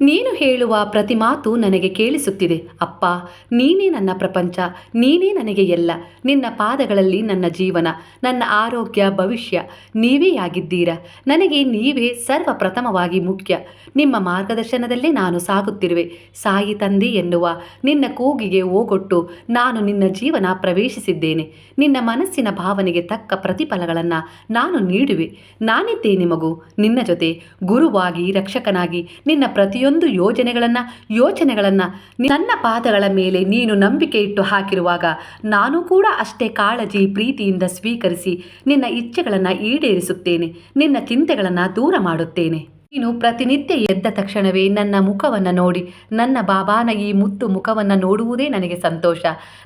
ನೀನು ಹೇಳುವ ಪ್ರತಿ ಮಾತು ನನಗೆ ಕೇಳಿಸುತ್ತಿದೆ. ಅಪ್ಪ, ನೀನೇ ನನ್ನ ಪ್ರಪಂಚ, ನೀನೇ ನನಗೆ ಎಲ್ಲ. ನಿನ್ನ ಪಾದಗಳಲ್ಲಿ ನನ್ನ ಜೀವನ, ನನ್ನ ಆರೋಗ್ಯ, ಭವಿಷ್ಯ. ನೀವೇ ಆಗಿದ್ದೀರಾ ನನಗೆ ನೀವೇ ಸರ್ವಪ್ರಥಮವಾಗಿ ಮುಖ್ಯ. ನಿಮ್ಮ ಮಾರ್ಗದರ್ಶನದಲ್ಲೇ ನಾನು ಸಾಗುತ್ತಿರುವೆ. ಸಾಯಿ ತಂದೆ ಎನ್ನುವ ನಿನ್ನ ಕೂಗಿಗೆ ಓಗೊಟ್ಟು ನಾನು ನಿನ್ನ ಜೀವನ ಪ್ರವೇಶಿಸಿದ್ದೇನೆ. ನಿನ್ನ ಮನಸ್ಸಿನ ಭಾವನೆಗೆ ತಕ್ಕ ಪ್ರತಿಫಲಗಳನ್ನು ನಾನು ನೀಡುವೆ. ನಾನಿದ್ದೇನೆ ಮಗು. ನಿನ್ನ ಜೊತೆ ಗುರುವಾಗಿ ರಕ್ಷಕನಾಗಿ ನಿನ್ನ ಪ್ರತಿಯೊಂದು ಯೋಜನೆಗಳನ್ನು, ಯೋಚನೆಗಳನ್ನು ನನ್ನ ಪಾದಗಳ ಮೇಲೆ ನೀನು ನಂಬಿಕೆ ಇಟ್ಟು ಹಾಕಿರುವಾಗ ನಾನು ಕೂಡ ಅಷ್ಟೇ ಕಾಳಜಿ, ಪ್ರೀತಿಯಿಂದ ಸ್ವೀಕರಿಸಿ ನಿನ್ನ ಇಚ್ಛೆಗಳನ್ನು ಈಡೇರಿಸುತ್ತೇನೆ, ನಿನ್ನ ಚಿಂತೆಗಳನ್ನು ದೂರ ಮಾಡುತ್ತೇನೆ. ನೀನು ಪ್ರತಿನಿತ್ಯ ಎದ್ದ ತಕ್ಷಣವೇ ನನ್ನ ಮುಖವನ್ನು ನೋಡಿ, ನನ್ನ ಬಾಬಾನ ಈ ಮುತ್ತು ಮುಖವನ್ನು ನೋಡುವುದೇ ನನಗೆ ಸಂತೋಷ.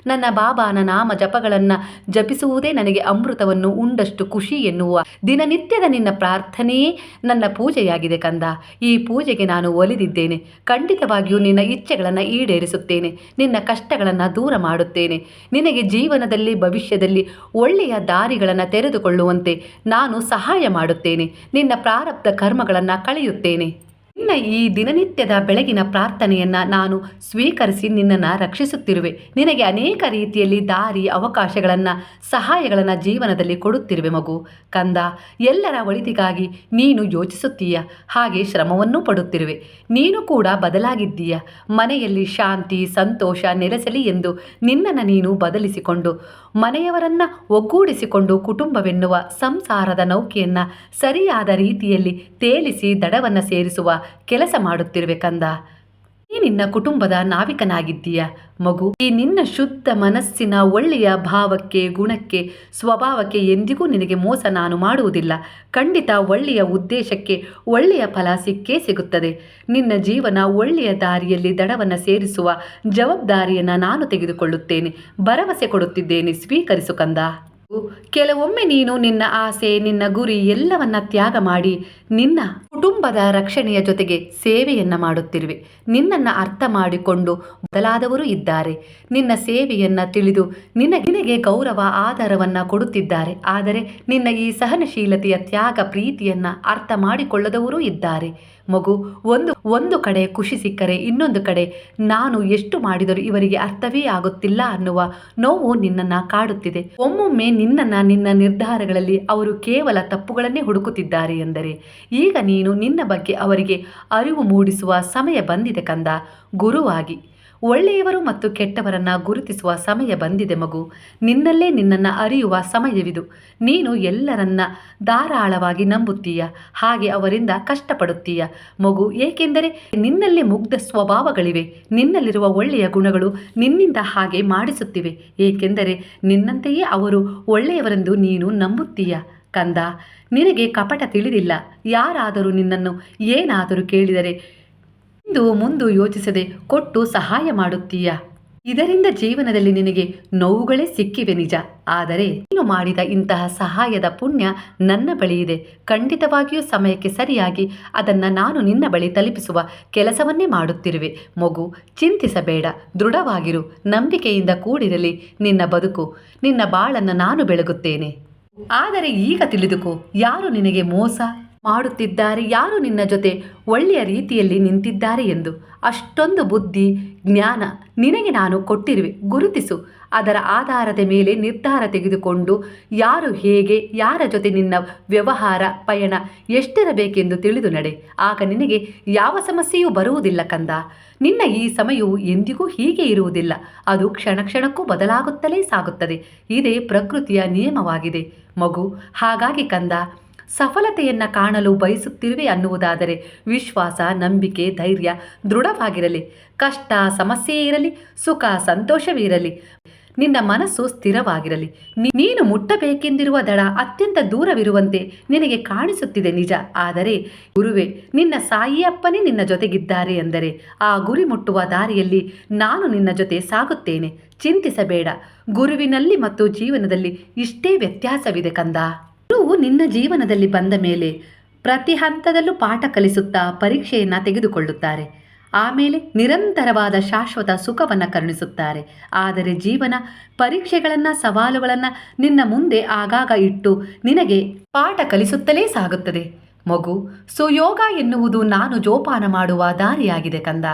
ನನ್ನ ಬಾಬಾನ ನಾಮ ಜಪಗಳನ್ನು ಜಪಿಸುವುದೇ ನನಗೆ ಅಮೃತವನ್ನು ಉಂಡಷ್ಟು ಖುಷಿ ಎನ್ನುವ ದಿನನಿತ್ಯದ ನಿನ್ನ ಪ್ರಾರ್ಥನೆಯೇ ನನ್ನ ಪೂಜೆಯಾಗಿದೆ ಕಂದ. ಈ ಪೂಜೆಗೆ ನಾನು ಒಲಿದಿದ್ದೇನೆ. ಖಂಡಿತವಾಗಿಯೂ ನಿನ್ನ ಇಚ್ಛೆಗಳನ್ನು ಈಡೇರಿಸುತ್ತೇನೆ. ನಿನ್ನ ಕಷ್ಟಗಳನ್ನು ದೂರ ಮಾಡುತ್ತೇನೆ. ನಿನಗೆ ಜೀವನದಲ್ಲಿ, ಭವಿಷ್ಯದಲ್ಲಿ ಒಳ್ಳೆಯ ದಾರಿಗಳನ್ನು ತೆರೆದುಕೊಳ್ಳುವಂತೆ ನಾನು ಸಹಾಯ ಮಾಡುತ್ತೇನೆ. ನಿನ್ನ ಪ್ರಾರಬ್ಧ ಕರ್ಮಗಳನ್ನು ಕಳೆಯುತ್ತೇನೆ ನಿನ್ನ ಈ ದಿನನಿತ್ಯದ ಬೆಳಗಿನ ಪ್ರಾರ್ಥನೆಯನ್ನು ನಾನು ಸ್ವೀಕರಿಸಿ ನಿನ್ನನ್ನು ರಕ್ಷಿಸುತ್ತಿರುವೆ. ನಿನಗೆ ಅನೇಕ ರೀತಿಯಲ್ಲಿ ದಾರಿ, ಅವಕಾಶಗಳನ್ನು, ಸಹಾಯಗಳನ್ನು ಜೀವನದಲ್ಲಿ ಕೊಡುತ್ತಿರುವೆ ಮಗು. ಕಂದ, ಎಲ್ಲರ ಒಳಿತಿಗಾಗಿ ನೀನು ಯೋಚಿಸುತ್ತೀಯ. ಹಾಗೆ ಶ್ರಮವನ್ನೂ ಪಡುತ್ತಿರುವೆ. ನೀನು ಕೂಡ ಬದಲಾಗಿದ್ದೀಯ. ಮನೆಯಲ್ಲಿ ಶಾಂತಿ, ಸಂತೋಷ ನೆಲೆಸಲಿ ಎಂದು ನಿನ್ನನ್ನು ನೀನು ಬದಲಿಸಿಕೊಂಡು, ಮನೆಯವರನ್ನು ಒಗ್ಗೂಡಿಸಿಕೊಂಡು ಕುಟುಂಬವೆನ್ನುವ ಸಂಸಾರದ ನೌಕೆಯನ್ನು ಸರಿಯಾದ ರೀತಿಯಲ್ಲಿ ತೇಲಿಸಿ ದಡವನ್ನು ಸೇರಿಸುವ ಕೆಲಸ ಮಾಡುತ್ತಿರಬೇಕಂದ? ನೀ ನಿನ್ನ ಕುಟುಂಬದ ನಾವಿಕನಾಗಿದ್ದೀಯ ಮಗು. ಈ ನಿನ್ನ ಶುದ್ಧ ಮನಸ್ಸಿನ ಒಳ್ಳೆಯ ಭಾವಕ್ಕೆ, ಗುಣಕ್ಕೆ, ಸ್ವಭಾವಕ್ಕೆ ಎಂದಿಗೂ ನಿನಗೆ ಮೋಸ ನಾನು ಮಾಡುವುದಿಲ್ಲ. ಖಂಡಿತ ಒಳ್ಳೆಯ ಉದ್ದೇಶಕ್ಕೆ, ಒಳ್ಳೆಯ ಫಲ ಸಿಕ್ಕೇ ಸಿಗುತ್ತದೆ. ನಿನ್ನ ಜೀವನ ಒಳ್ಳೆಯ ದಾರಿಯಲ್ಲಿ ದಡವನ್ನು ಸೇರಿಸುವ ಜವಾಬ್ದಾರಿಯನ್ನು ನಾನು ತೆಗೆದುಕೊಳ್ಳುತ್ತೇನೆ. ಭರವಸೆ ಕೊಡುತ್ತಿದ್ದೇನೆ, ಸ್ವೀಕರಿಸು ಕಂದ. ಕೆಲವೊಮ್ಮೆ ನೀನು ನಿನ್ನ ಆಸೆ, ನಿನ್ನ ಗುರಿ ಎಲ್ಲವನ್ನ ತ್ಯಾಗ ಮಾಡಿ ನಿನ್ನ ಕುಟುಂಬದ ರಕ್ಷಣೆಯ ಜೊತೆಗೆ ಸೇವೆಯನ್ನ ಮಾಡುತ್ತಿರುವೆ. ನಿನ್ನನ್ನು ಅರ್ಥ ಮಾಡಿಕೊಂಡು ಬದಲಾದವರು ಇದ್ದಾರೆ. ನಿನ್ನ ಸೇವೆಯನ್ನ ತಿಳಿದು ನಿನಗೆ ಗೌರವ ಆಧಾರವನ್ನ ಕೊಡುತ್ತಿದ್ದಾರೆ. ಆದರೆ ನಿನ್ನ ಈ ಸಹನಶೀಲತೆಯ ತ್ಯಾಗ ಪ್ರೀತಿಯನ್ನ ಅರ್ಥ ಮಾಡಿಕೊಳ್ಳದವರೂ ಇದ್ದಾರೆ. ಮಗು, ಒಂದು ಒಂದು ಕಡೆ ಖುಷಿ ಸಿಕ್ಕರೆ ಇನ್ನೊಂದು ಕಡೆ ನಾನು ಎಷ್ಟು ಮಾಡಿದರೂ ಇವರಿಗೆ ಅರ್ಥವೇ ಆಗುತ್ತಿಲ್ಲ ಅನ್ನುವ ನೋವು ನಿನ್ನನ್ನ ಕಾಡುತ್ತಿದೆ. ಒಮ್ಮೊಮ್ಮೆ ನಿನ್ನನ್ನು ನಿನ್ನ ನಿರ್ಧಾರಗಳಲ್ಲಿ ಅವರು ಕೇವಲ ತಪ್ಪುಗಳನ್ನೇ ಹುಡುಕುತ್ತಿದ್ದಾರೆ ಎಂದರೆ, ಈಗ ನೀನು ನಿನ್ನ ಬಗ್ಗೆ ಅವರಿಗೆ ಅರಿವು ಮೂಡಿಸುವ ಸಮಯ ಬಂದಿದೆ ಕಂದ. ಗುರುವಾಗಿ ಒಳ್ಳೆಯವರು ಮತ್ತು ಕೆಟ್ಟವರನ್ನ ಗುರುತಿಸುವ ಸಮಯ ಬಂದಿದೆ ಮಗು. ನಿನ್ನಲ್ಲೇ ನಿನ್ನನ್ನು ಅರಿಯುವ ಸಮಯವಿದು. ನೀನು ಎಲ್ಲರನ್ನ ಧಾರಾಳವಾಗಿ ನಂಬುತ್ತೀಯ. ಹಾಗೆ ಅವರಿಂದ ಕಷ್ಟಪಡುತ್ತೀಯ. ಮಗು, ಏಕೆಂದರೆ ನಿನ್ನಲ್ಲಿ ಮುಗ್ಧ ಸ್ವಭಾವಗಳಿವೆ. ನಿನ್ನಲ್ಲಿರುವ ಒಳ್ಳೆಯ ಗುಣಗಳು ನಿನ್ನಿಂದ ಹಾಗೆ ಮಾಡಿಸುತ್ತಿವೆ. ಏಕೆಂದರೆ ನಿನ್ನಂತೆಯೇ ಅವರು ಒಳ್ಳೆಯವರೆಂದು ನೀನು ನಂಬುತ್ತೀಯ. ಕಂದ, ನಿನಗೆ ಕಪಟ ತಿಳಿದಿಲ್ಲ. ಯಾರಾದರೂ ನಿನ್ನನ್ನು ಏನಾದರೂ ಕೇಳಿದರೆ ಇಂದು ಮುಂದು ಯೋಚಿಸದೆ ಕೊಟ್ಟು ಸಹಾಯ ಮಾಡುತ್ತೀಯ? ಇದರಿಂದ ಜೀವನದಲ್ಲಿ ನಿನಗೆ ನೋವುಗಳೇ ಸಿಕ್ಕಿವೆ ನಿಜ. ಆದರೆ ನೀನು ಮಾಡಿದ ಇಂತಹ ಸಹಾಯದ ಪುಣ್ಯ ನನ್ನ ಬಳಿ ಇದೆ. ಖಂಡಿತವಾಗಿಯೂ ಸಮಯಕ್ಕೆ ಸರಿಯಾಗಿ ಅದನ್ನು ನಾನು ನಿನ್ನ ಬಳಿ ತಲುಪಿಸುವ ಕೆಲಸವನ್ನೇ ಮಾಡುತ್ತಿರುವೆ. ಮಗು, ಚಿಂತಿಸಬೇಡ. ದೃಢವಾಗಿರು. ನಂಬಿಕೆಯಿಂದ ಕೂಡಿರಲಿ. ನಿನ್ನ ಬದುಕು, ನಿನ್ನ ಬಾಳನ್ನು ನಾನು ಬೆಳಗುತ್ತೇನೆ. ಆದರೆ ಈಗ ತಿಳಿದುಕೋ, ಯಾರು ನಿನಗೆ ಮೋಸ? ಮಾಡುತ್ತಿದ್ದಾರೆ. ಯಾರು ನಿನ್ನ ಜೊತೆ ಒಳ್ಳೆಯ ರೀತಿಯಲ್ಲಿ ನಿಂತಿದ್ದಾರೆ ಎಂದು? ಅಷ್ಟೊಂದು ಬುದ್ಧಿ, ಜ್ಞಾನ ನಿನಗೆ ನಾನು ಕೊಟ್ಟಿರುವೆ. ಗುರುತಿಸು. ಅದರ ಆಧಾರದ ಮೇಲೆ ನಿರ್ಧಾರ ತೆಗೆದುಕೊಂಡು ಯಾರು ಹೇಗೆ, ಯಾರ ಜೊತೆ ನಿನ್ನ ವ್ಯವಹಾರ, ಪಯಣ ಎಷ್ಟಿರಬೇಕೆಂದು ತಿಳಿದು ನಡೆ. ಆಗ ನಿನಗೆ ಯಾವ ಸಮಸ್ಯೆಯೂ ಬರುವುದಿಲ್ಲ ಕಂದ. ನಿನ್ನ ಈ ಸಮಯವು ಎಂದಿಗೂ ಹೀಗೆ ಇರುವುದಿಲ್ಲ. ಅದು ಕ್ಷಣ ಕ್ಷಣಕ್ಕೂ ಬದಲಾಗುತ್ತಲೇ ಸಾಗುತ್ತದೆ. ಇದೇ ಪ್ರಕೃತಿಯ ನಿಯಮವಾಗಿದೆ. ಮಗು, ಹಾಗಾಗಿ ಕಂದ ಸಫಲತೆಯನ್ನು ಕಾಣಲು ಬಯಸುತ್ತಿರುವೆ ಅನ್ನುವುದಾದರೆ ವಿಶ್ವಾಸ, ನಂಬಿಕೆ, ಧೈರ್ಯ ದೃಢವಾಗಿರಲಿ. ಕಷ್ಟ, ಸಮಸ್ಯೆ ಇರಲಿ, ಸುಖ ಸಂತೋಷವೇ ಇರಲಿ ನಿನ್ನ ಮನಸ್ಸು ಸ್ಥಿರವಾಗಿರಲಿ. ನೀನು ಮುಟ್ಟಬೇಕೆಂದಿರುವ ದಡ ಅತ್ಯಂತ ದೂರವಿರುವಂತೆ ನಿನಗೆ ಕಾಣಿಸುತ್ತಿದೆ ನಿಜ. ಆದರೆ ಗುರುವೆ, ನಿನ್ನ ಸಾಯಿಯಪ್ಪನೇ ನಿನ್ನ ಜೊತೆಗಿದ್ದಾರೆ ಎಂದರೆ ಆ ಗುರಿ ಮುಟ್ಟುವ ದಾರಿಯಲ್ಲಿ ನಾನು ನಿನ್ನ ಜೊತೆ ಸಾಗುತ್ತೇನೆ. ಚಿಂತಿಸಬೇಡ. ಗುರುವಿನಲ್ಲಿ ಮತ್ತು ಜೀವನದಲ್ಲಿ ಇಷ್ಟೇ ವ್ಯತ್ಯಾಸವಿದೆ ಕಂದ. ಗುರುವು ನಿನ್ನ ಜೀವನದಲ್ಲಿ ಬಂದ ಮೇಲೆ ಪ್ರತಿ ಹಂತದಲ್ಲೂ ಪಾಠ ಕಲಿಸುತ್ತಾ ಪರೀಕ್ಷೆಯನ್ನು ತೆಗೆದುಕೊಳ್ಳುತ್ತಾರೆ. ಆಮೇಲೆ ನಿರಂತರವಾದ ಶಾಶ್ವತ ಸುಖವನ್ನು ಕರುಣಿಸುತ್ತಾರೆ. ಆದರೆ ಜೀವನ ಪರೀಕ್ಷೆಗಳನ್ನು, ಸವಾಲುಗಳನ್ನು ನಿನ್ನ ಮುಂದೆ ಆಗಾಗ ಇಟ್ಟು ನಿನಗೆ ಪಾಠ ಕಲಿಸುತ್ತಲೇ ಸಾಗುತ್ತದೆ. ಮಗು, ಸುಯೋಗ ಎನ್ನುವುದು ನಾನು ಜೋಪಾನ ಮಾಡುವ ದಾರಿಯಾಗಿದೆ ಕಂದ.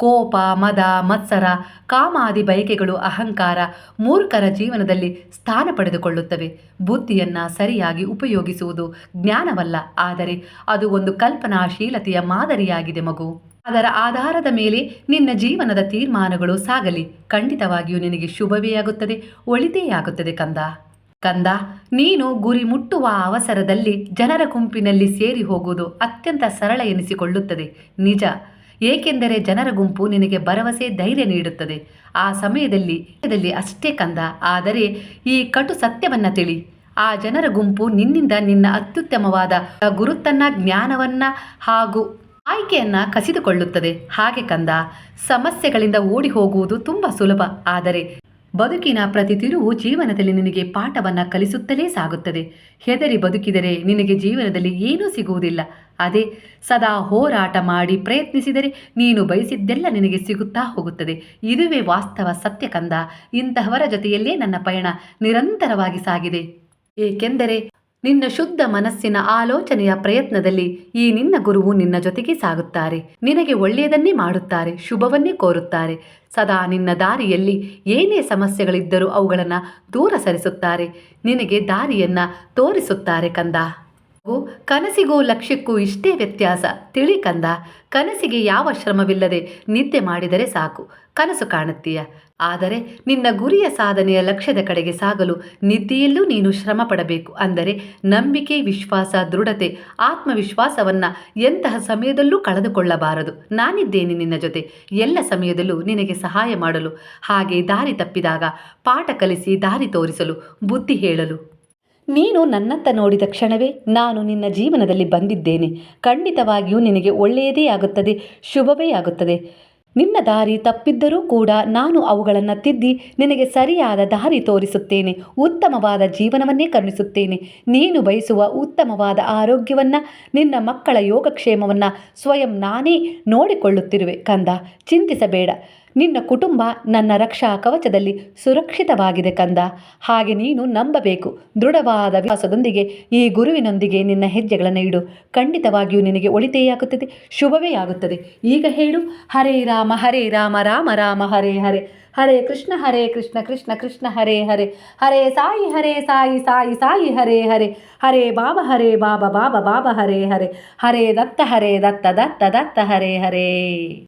ಕೋಪ, ಮದ, ಮತ್ಸರ, ಕಾಮಾದಿ ಬಯಕೆಗಳು, ಅಹಂಕಾರ ಮೂರ್ಖರ ಜೀವನದಲ್ಲಿ ಸ್ಥಾನ ಪಡೆದುಕೊಳ್ಳುತ್ತವೆ. ಬುದ್ಧಿಯನ್ನು ಸರಿಯಾಗಿ ಉಪಯೋಗಿಸುವುದು ಜ್ಞಾನವಲ್ಲ, ಆದರೆ ಅದು ಒಂದು ಕಲ್ಪನಾಶೀಲತೆಯ ಮಾದರಿಯಾಗಿದೆ ಮಗು. ಅದರ ಆಧಾರದ ಮೇಲೆ ನಿನ್ನ ಜೀವನದ ತೀರ್ಮಾನಗಳು ಸಾಗಲಿ. ಖಂಡಿತವಾಗಿಯೂ ನಿನಗೆ ಶುಭವೇ ಆಗುತ್ತದೆ, ಒಳಿತೇ ಆಗುತ್ತದೆ ಕಂದ. ಕಂದ, ನೀನು ಗುರಿ ಮುಟ್ಟುವ ಅವಸರದಲ್ಲಿ ಜನರ ಗುಂಪಿನಲ್ಲಿ ಸೇರಿ ಹೋಗುವುದು ಅತ್ಯಂತ ಸರಳ ಎನಿಸಿಕೊಳ್ಳುತ್ತದೆ. ನಿಜ. ಏಕೆಂದರೆ ಜನರ ಗುಂಪು ನಿನಗೆ ಭರವಸೆ, ಧೈರ್ಯ ನೀಡುತ್ತದೆ. ಆ ಸಮಯದಲ್ಲಿ ಅಷ್ಟೇ ಕಂದ. ಆದರೆ ಈ ಕಟು ಸತ್ಯವನ್ನ ತಿಳಿ. ಆ ಜನರ ಗುಂಪು ನಿನ್ನಿಂದ ನಿನ್ನ ಅತ್ಯುತ್ತಮವಾದ ಗುರುತನ್ನ, ಜ್ಞಾನವನ್ನ ಹಾಗೂ ಆಯ್ಕೆಯನ್ನ ಕಸಿದುಕೊಳ್ಳುತ್ತದೆ. ಹಾಗೆ ಕಂದ, ಸಮಸ್ಯೆಗಳಿಂದ ಓಡಿ ಹೋಗುವುದು ತುಂಬ ಸುಲಭ. ಆದರೆ ಬದುಕಿನ ಪ್ರತಿ ತಿರುವು ಜೀವನದಲ್ಲಿ ನಿನಗೆ ಪಾಠವನ್ನು ಕಲಿಸುತ್ತಲೇ ಸಾಗುತ್ತದೆ. ಹೆದರಿ ಬದುಕಿದರೆ ನಿನಗೆ ಜೀವನದಲ್ಲಿ ಏನೂ ಸಿಗುವುದಿಲ್ಲ. ಅದೇ ಸದಾ ಹೋರಾಟ ಮಾಡಿ ಪ್ರಯತ್ನಿಸಿದರೆ ನೀನು ಬಯಸಿದ್ದೆಲ್ಲ ನಿನಗೆ ಸಿಗುತ್ತಾ ಹೋಗುತ್ತದೆ. ಇದುವೇ ವಾಸ್ತವ ಸತ್ಯಕಂದ ಇಂತಹವರ ಜೊತೆಯಲ್ಲೇ ನನ್ನ ಪಯಣ ನಿರಂತರವಾಗಿ ಸಾಗಿದೆ. ಏಕೆಂದರೆ ನಿನ್ನ ಶುದ್ಧ ಮನಸ್ಸಿನ ಆಲೋಚನೆಯ ಪ್ರಯತ್ನದಲ್ಲಿ ಈ ನಿನ್ನ ಗುರುವು ನಿನ್ನ ಜೊತೆಗೆ ಸಾಗುತ್ತಾರೆ. ನಿನಗೆ ಒಳ್ಳೆಯದನ್ನೇ ಮಾಡುತ್ತಾರೆ, ಶುಭವನ್ನೇ ಕೋರುತ್ತಾರೆ. ಸದಾ ನಿನ್ನ ದಾರಿಯಲ್ಲಿ ಏನೇ ಸಮಸ್ಯೆಗಳಿದ್ದರೂ ಅವುಗಳನ್ನು ದೂರ ಸರಿಸುತ್ತಾರೆ. ನಿನಗೆ ದಾರಿಯನ್ನ ತೋರಿಸುತ್ತಾರೆ ಕಂದ. ಕನಸಿಗೂ ಲಕ್ಷ್ಯಕ್ಕೂ ಇಷ್ಟೇ ವ್ಯತ್ಯಾಸ. ತಿಳಿ ಕಂದ, ಕನಸಿಗೆ ಯಾವ ಶ್ರಮವಿಲ್ಲದೆ ನಿದ್ದೆ ಮಾಡಿದರೆ ಸಾಕು. ಕನಸು ಕಾಣುತ್ತೀಯ. ಆದರೆ ನಿನ್ನ ಗುರಿಯ ಸಾಧನೆಯ ಲಕ್ಷ್ಯದ ಕಡೆಗೆ ಸಾಗಲು ನಿದ್ದೆಯಲ್ಲೂ ನೀನು ಶ್ರಮ ಪಡಬೇಕು ಅಂದರೆ ನಂಬಿಕೆ, ವಿಶ್ವಾಸ, ದೃಢತೆ, ಆತ್ಮವಿಶ್ವಾಸವನ್ನ ಎಂತಹ ಸಮಯದಲ್ಲೂ ಕಳೆದುಕೊಳ್ಳಬಾರದು. ನಾನಿದ್ದೇನೆ ನಿನ್ನ ಜೊತೆ. ಎಲ್ಲ ಸಮಯದಲ್ಲೂ ನಿನಗೆ ಸಹಾಯ ಮಾಡಲು. ಹಾಗೆ ದಾರಿ ತಪ್ಪಿದಾಗ ಪಾಠ ಕಲಿಸಿ ದಾರಿ ತೋರಿಸಲು ಬುದ್ಧಿ ಹೇಳಲು. ನೀನು ನನ್ನತ್ತ ನೋಡಿದ ಕ್ಷಣವೇ ನಾನು ನಿನ್ನ ಜೀವನದಲ್ಲಿ ಬಂದಿದ್ದೇನೆ. ಖಂಡಿತವಾಗಿಯೂ ನಿನಗೆ ಒಳ್ಳೆಯದೇ ಆಗುತ್ತದೆ, ಶುಭವೇ ಆಗುತ್ತದೆ. ನಿನ್ನ ದಾರಿ ತಪ್ಪಿದ್ದರೂ ಕೂಡ ನಾನು ಅವುಗಳನ್ನು ತಿದ್ದಿ ನಿನಗೆ ಸರಿಯಾದ ದಾರಿ ತೋರಿಸುತ್ತೇನೆ, ಉತ್ತಮವಾದ ಜೀವನವನ್ನೇ ಕರುಣಿಸುತ್ತೇನೆ. ನೀನು ಬಯಸುವ ಉತ್ತಮವಾದ ಆರೋಗ್ಯವನ್ನು, ನಿನ್ನ ಮಕ್ಕಳ ಯೋಗಕ್ಷೇಮವನ್ನು ಸ್ವಯಂ ನಾನೇ ನೋಡಿಕೊಳ್ಳುತ್ತಿರುವೆ ಕಂದ. ಚಿಂತಿಸಬೇಡ. ನಿನ್ನ ಕುಟುಂಬ ನನ್ನ ರಕ್ಷಾ ಕವಚದಲ್ಲಿ ಸುರಕ್ಷಿತವಾಗಿದೆ ಕಂದ. ಹಾಗೆ ನೀನು ನಂಬಬೇಕು. ದೃಢವಾದ ವಿಶ್ವಾಸದೊಂದಿಗೆ ಈ ಗುರುವಿನೊಂದಿಗೆ ನಿನ್ನ ಹೆಜ್ಜೆಗಳನ್ನು ಇಡು. ಖಂಡಿತವಾಗಿಯೂ ನಿನಗೆ ಒಳಿತೇ ಆಗುತ್ತದೆ ಶುಭವೇ ಆಗುತ್ತದೆ. ಈಗ ಹೇಳು, ಹರೇ ರಾಮ ಹರೇ ರಾಮ ರಾಮ ರಾಮ, ಹರೇ ಹರೇ. ಹರೇ ಕೃಷ್ಣ ಹರೇ ಕೃಷ್ಣ ಕೃಷ್ಣ ಕೃಷ್ಣ, ಹರೇ ಹರೇ. ಹರೇ ಸಾಯಿ ಹರೇ ಸಾಯಿ ಸಾಯಿ ಸಾಯಿ, ಹರೇ ಹರೇ. ಹರೇ ಬಾಬ ಹರೇ ಬಾಬ ಬಾಬ ಬಾಬ, ಹರೇ ಹರೇ. ಹರೇ ದತ್ತ ಹರೇ ದತ್ತ ದತ್ತ ದತ್ತ, ಹರೇ ಹರೇ.